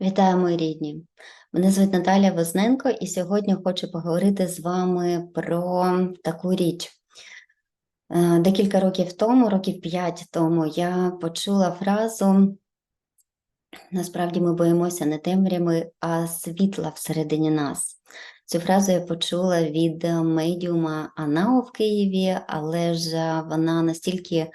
Вітаю, мої рідні! Мене звуть Наталя Возненко, і сьогодні хочу поговорити з вами про таку річ. Е, Декілька років тому, років п'ять тому, я почула фразу: насправді ми боїмося не темряви, а світла всередині нас. Цю фразу я почула від медіума Анао в Києві, але ж вона настільки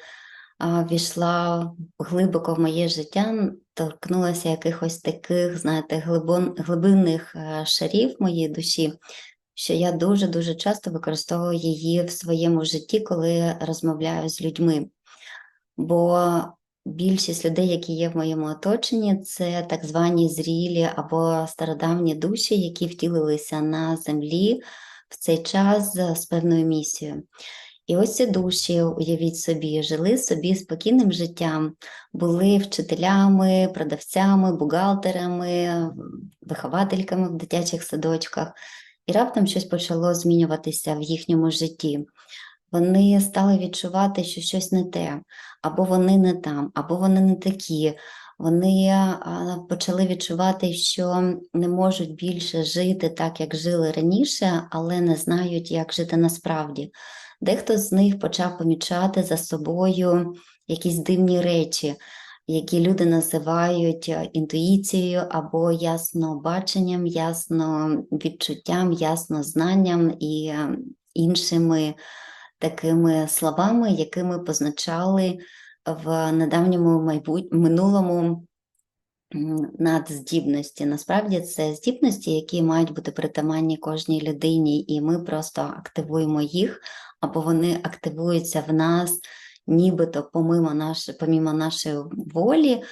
війшла глибоко в моє життя, торкнулася якихось таких, знаєте, глибон, глибинних е, шарів моєї душі, що я дуже-дуже часто використовую її в своєму житті, коли розмовляю з людьми. Бо більшість людей, які є в моєму оточенні, це так звані зрілі або стародавні душі, які втілилися на землі в цей час з певною місією. І ось ці душі, уявіть собі, жили собі спокійним життям, були вчителями, продавцями, бухгалтерами, виховательками в дитячих садочках, і раптом щось почало змінюватися в їхньому житті. Вони стали відчувати, що щось не те, або вони не там, або вони не такі. Вони почали відчувати, що не можуть більше жити так, як жили раніше, але не знають, як жити насправді. Дехто з них почав помічати за собою якісь дивні речі, які люди називають е, інтуїцією або яснобаченням, ясновідчуттям, яснознанням і іншими такими словами, якими позначали в недавньому майбут... минулому надздібності. Насправді це здібності, які мають бути притаманні кожній людині, і ми просто активуємо їх, або вони активуються в нас, нібито помимо, наш... помимо нашої волі.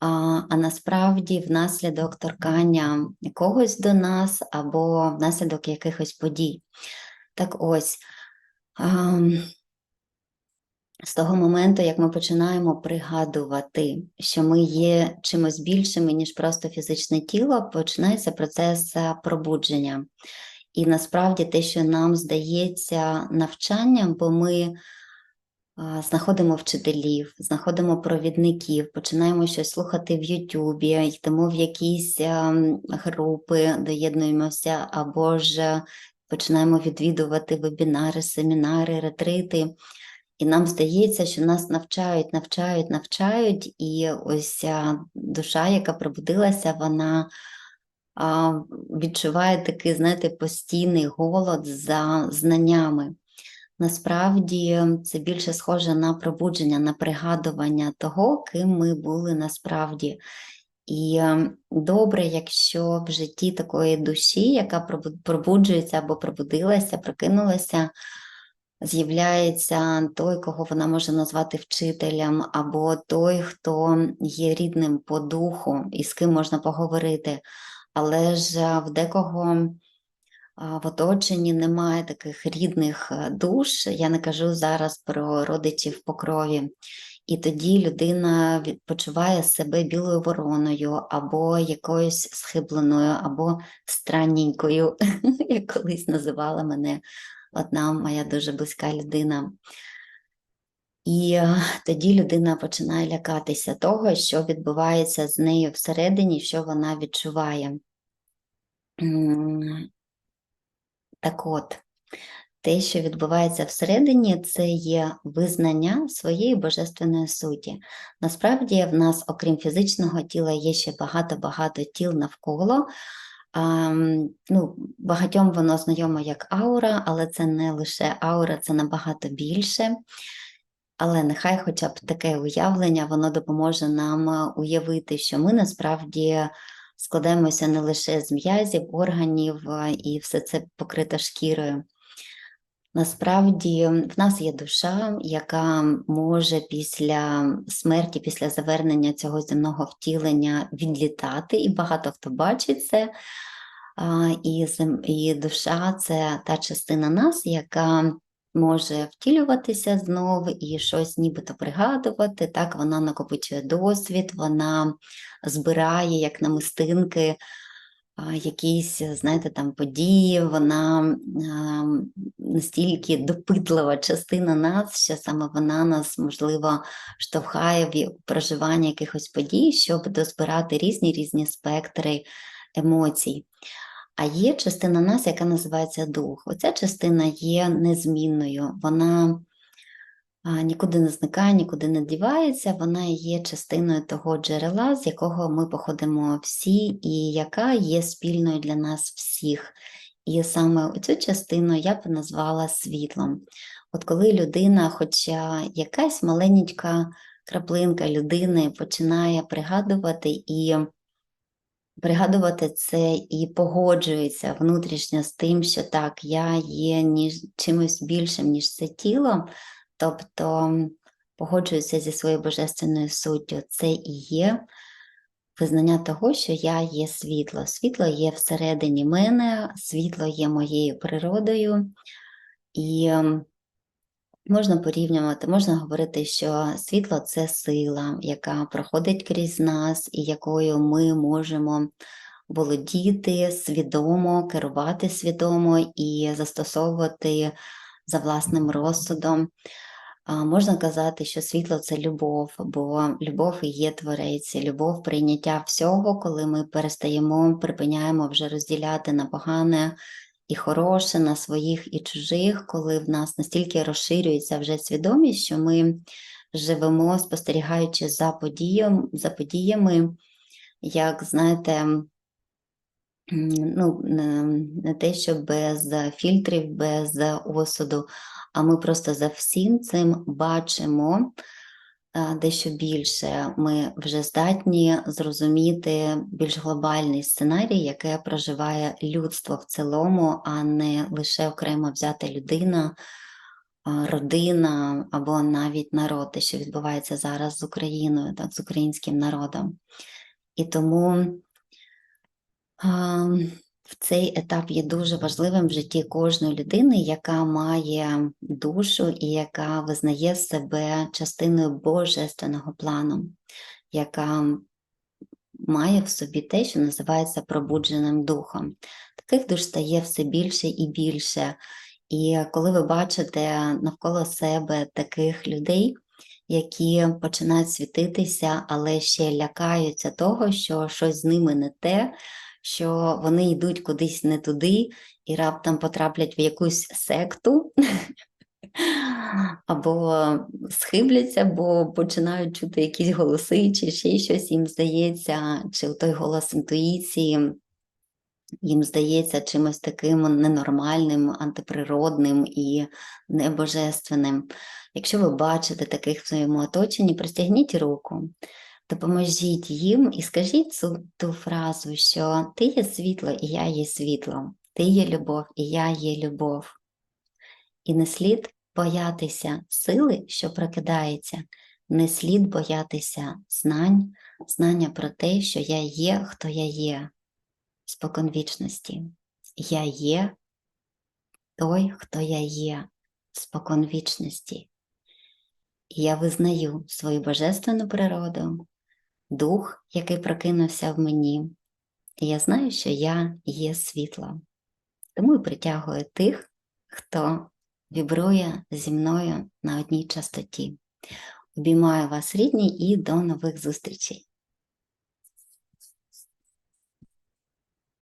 А а насправді внаслідок торкання когось до нас або внаслідок якихось подій. Так ось, з того моменту, як ми починаємо пригадувати, що ми є чимось більшими, ніж просто фізичне тіло, починається процес пробудження. І насправді те, що нам здається навчанням, бо ми знаходимо вчителів, знаходимо провідників, починаємо щось слухати в Ютубі, йдемо в якісь групи, доєднуємося, або ж починаємо відвідувати вебінари, семінари, ретрити. І нам здається, що нас навчають, навчають, навчають, і ось душа, яка пробудилася, вона відчуває такий, знаєте, постійний голод за знаннями. Насправді це більше схоже на пробудження, на пригадування того, ким ми були насправді. І добре, якщо в житті такої душі, яка пробуджується або пробудилася, прокинулася з'являється той, кого вона може назвати вчителем, або той, хто є рідним по духу і з ким можна поговорити. Але ж в декого в оточенні немає таких рідних е, душ. Я не кажу зараз про родичів по крові. І тоді людина відпочиває себе білою вороною, або якоюсь схибленою, або странненькою, як колись називала мене одна моя дуже близька людина. І е, тоді людина починає лякатися того, що відбувається з нею всередині, що вона відчуває. Так от, те, що відбувається всередині, це є визнання своєї божественної суті. Насправді, в нас, окрім фізичного тіла, є ще багато-багато тіл навколо. Ну, Багатьом воно знайомо як аура, але це не лише аура, це набагато більше. Але нехай хоча б таке уявлення, воно допоможе нам уявити, що ми насправді складаємося не лише з м'язів, органів і все це покрите шкірою. Насправді в нас є душа, яка може після смерті, після завернення цього земного втілення відлітати, і багато хто бачить це. І і душа це та частина нас, яка може втілюватися знову і щось нібито пригадувати. Так, вона накопичує досвід, вона збирає як намистинки якісь, знаєте, там події, вона настільки допитлива частина нас, що саме вона нас, можливо, штовхає в проживання якихось подій, щоб дозбирати різні різні спектри емоцій. А є частина нас, яка називається дух. Оця частина є незмінною, вона нікуди не зникає, нікуди не дівається, вона є частиною того джерела, з якого ми походимо всі, і яка є спільною для нас всіх. І саме цю частину я б назвала світлом. От коли людина, хоча якась маленька краплинка людини починає пригадувати і пригадувати це і погоджується внутрішньо з тим, що так, я є ніж чимось більшим, ніж це тіло, тобто погоджується зі своєю божественною суттю, це і є визнання того, що я є світло. Світло є всередині мене, світло є моєю природою, і можна порівнювати, можна говорити, що світло це сила, яка проходить крізь нас, і якою ми можемо володіти свідомо, керувати свідомо і застосовувати за власним розсудом. Можна казати, що світло це любов, бо любов і є творець, любов прийняття всього, коли ми перестаємо, припиняємо вже розділяти на погане і хороше, на своїх і чужих, коли в нас настільки розширюється вже свідомість, що ми живемо, спостерігаючи за подіями, за подіями, як знаєте, ну, не те, що без фільтрів, без осуду, а ми просто за всім цим бачимо дещо більше. Ми вже здатні зрозуміти більш глобальний сценарій, яке проживає людство в цілому, а не лише окремо взята людина. Родина або навіть народ, те, що відбувається зараз з Україною, так, з українським народом. І тому в цей етап є дуже важливим в житті кожної людини, яка має душу і яка визнає себе частиною божественного плану, яка має в собі те, що називається пробудженим духом. Таких душ стає все більше і більше. І коли ви бачите навколо себе таких людей, які починають світитися, але ще лякаються того, що щось з ними не те що вони йдуть кудись не туди і раптом потраплять в якусь секту. Або схибляться, бо починають чути якісь голоси, чи ще щось їм здається, чи той голос інтуїції їм здається чимось таким ненормальним, антиприродним і небожественним. Якщо ви бачите таких в своєму оточенні, простягніть руку, Допоможіть їм і скажіть цю ту фразу, що ти є світло, і я є світло, ти є любов, і я є любов. І не слід боятися сили, що прокидається, не слід боятися знань, знання про те, що я є, хто я є, споконвічності. Я є той, хто я є, споконвічності. І я визнаю свою божественну природу дух, який прокинувся в мені, і я знаю, що я є світло. Тому і притягую тих, хто вібрує зі мною на одній частоті. Обіймаю вас, рідні, і до нових зустрічей!